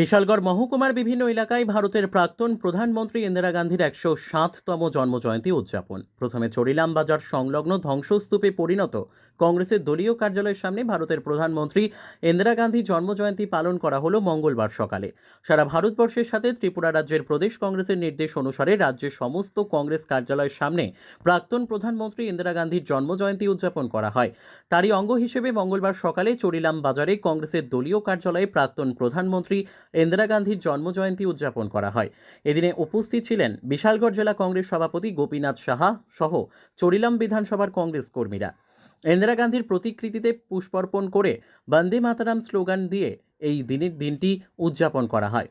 বিশালগড় মহকুমার বিভিন্ন এলাকায় ভারতের প্রাক্তন প্রধানমন্ত্রী ইন্দিরা গান্ধীর একশো সাততম জন্মজয়ন্তী উদযাপন। প্রথমে চরিলাম বাজার সংলগ্ন ধ্বংসস্তূপে পরিণত কংগ্রেসের দলীয় কার্যালয়ের সামনে ভারতের প্রধানমন্ত্রী ইন্দিরা গান্ধী জন্মজয়ন্তী পালন করা হলো মঙ্গলবার সকালে। সারা ভারতবর্ষের সাথে ত্রিপুরা রাজ্যের প্রদেশ কংগ্রেসের নির্দেশ অনুসারে রাজ্যের সমস্ত কংগ্রেস কার্যালয়ের সামনে প্রাক্তন প্রধানমন্ত্রী ইন্দিরা গান্ধীর জন্মজয়ন্তী উদযাপন করা হয়। তারই অঙ্গ হিসেবে মঙ্গলবার সকালে চরিলাম বাজারে কংগ্রেসের দলীয় কার্যালয়ে প্রাক্তন প্রধানমন্ত্রী ইন্দিরা গান্ধীর জন্মজয়ন্তী উদযাপন করা হয়। এদিনে উপস্থিত ছিলেন বিশালগড় জেলা কংগ্রেস সভাপতি গোপীনাথ সাহা সহ চরিলাম বিধানসভার কংগ্রেস কর্মীরা। ইন্দিরা গান্ধীর প্রতিকৃতিতে পুষ্পার্পণ করে বন্দে মাতারাম স্লোগান দিয়ে এই দিনের দিনটি উদযাপন করা হয়।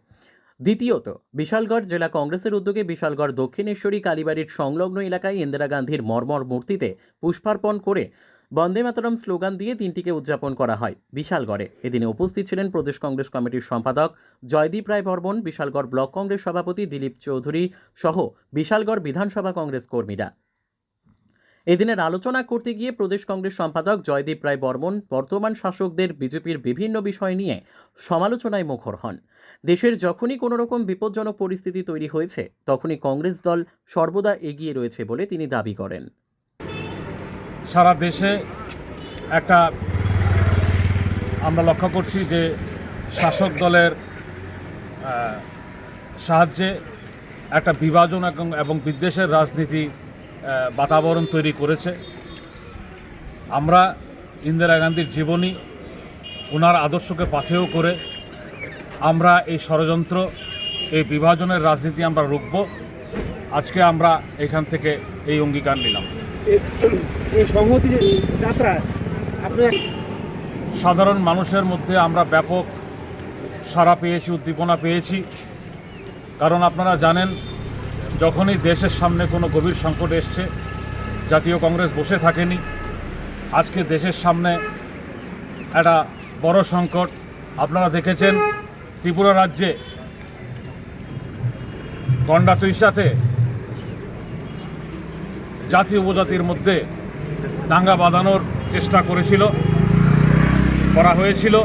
দ্বিতীয়ত, বিশালগড় জেলা কংগ্রেসের উদ্যোগে বিশালগড় দক্ষিণেশ্বরী কালীবাড়ির সংলগ্ন এলাকায় ইন্দিরা গান্ধীর মর্মর মূর্তিতে পুষ্পার্পণ করে বন্দে মাতরম স্লোগান দিয়ে দিনটিকে উদযাপন করা হয়, বিশালগড়ে। এদিনে উপস্থিত ছিলেন প্রদেশ কংগ্রেস কমিটির সম্পাদক জয়দীপ রায় বর্মন, বিশালগড় ব্লক কংগ্রেস সভাপতি দিলীপ চৌধুরী সহ বিশালগড় বিধানসভা কংগ্রেস কর্মীরা। এদিনের আলোচনা করতে গিয়ে প্রদেশ কংগ্রেস সম্পাদক জয়দীপ রায় বর্মন, বর্তমান শাসকদের বিজেপির বিভিন্ন বিষয় নিয়ে সমালোচনায় মুখর হন। দেশের যখনই কোনো রকম বিপজ্জনক পরিস্থিতি তৈরি হয়েছে, তখনই কংগ্রেস দল সর্বদা এগিয়ে রয়েছে বলে তিনি দাবি করেন। সারা দেশে একটা আমরা লক্ষ্য করছি যে শাসক দলের সাহায্যে একটা বিভাজন এবং বিদ্বেষের রাজনীতি বাতাবরণ তৈরি করেছে। আমরা ইন্দিরা গান্ধীর জীবনী ওনার আদর্শকে পাথেয় করে আমরা এই ষড়যন্ত্র, এই বিভাজনের রাজনীতি আমরা রুখব। আজকে আমরা এখান থেকে এই অঙ্গীকার নিলাম। এই সংহতি যে যাত্রা, আপনার সাধারণ মানুষের মধ্যে আমরা ব্যাপক সাড়া পেয়েছি, উদ্দীপনা পেয়েছি। কারণ আপনারা জানেন, যখনই দেশের সামনে কোনো গভীর সংকট এসছে, জাতীয় কংগ্রেস বসে থাকেনি। আজকে দেশের সামনে একটা বড় সংকট। আপনারা দেখেছেন, ত্রিপুরা রাজ্যে গন্ডা তুইসাতে জাতি উপজাতির মধ্যে দাঙ্গা বাঁধানোর চেষ্টা করেছিল, করা হয়েছিল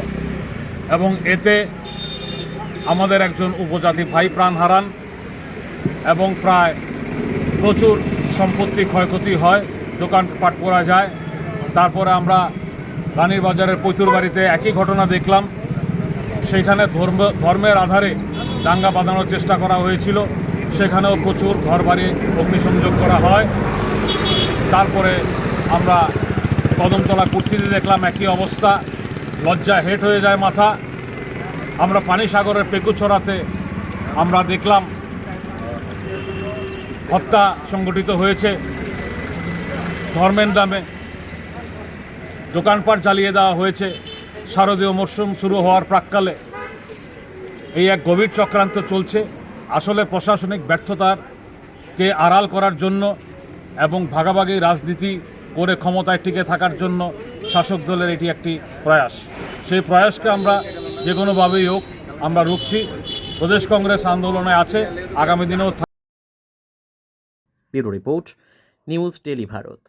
এবং এতে আমাদের একজন উপজাতি ভাই প্রাণ হারান এবং প্রায় প্রচুর সম্পত্তি ক্ষয়ক্ষতি হয় দোকানপাট করা যায়। তারপরে আমরা রানীর বাজারের পৈতুর বাড়িতে একই ঘটনা দেখলাম। সেখানে ধর্ম, ধর্মের আধারে দাঙ্গা বাঁধানোর চেষ্টা করা হয়েছিল। সেখানেও প্রচুর ঘরবাড়ি অগ্নিসংযোগ করা হয়। তারপরে আমরা কদমতলা কুর্তিতে দেখলাম একই অবস্থা। লজ্জা হেট হয়ে যায় মাথা। আমরা পানিসাগরের পেকুছড়াতে আমরা দেখলাম হত্যা সংগঠিত হয়েছে। ধর্মের নামে দোকানপাট জ্বালিয়ে দেওয়া হয়েছে। শারদীয় মরশুম শুরু হওয়ার প্রাককালে এই এক গভীর চক্রান্ত চলছে। আসলে প্রশাসনিক ব্যর্থতার কে আড়াল করার জন্য এবং ভাগাভাগি রাজনীতি করে ক্ষমতায় টিকে থাকার জন্য শাসক দলের এটি একটি প্রয়াস। সেই প্রয়াসকে আমরা যে কোনোভাবেই হোক আমরা রুখছি। প্রদেশ কংগ্রেস আন্দোলনে আছে, আগামী দিনেও bureau report, news daily Bharat.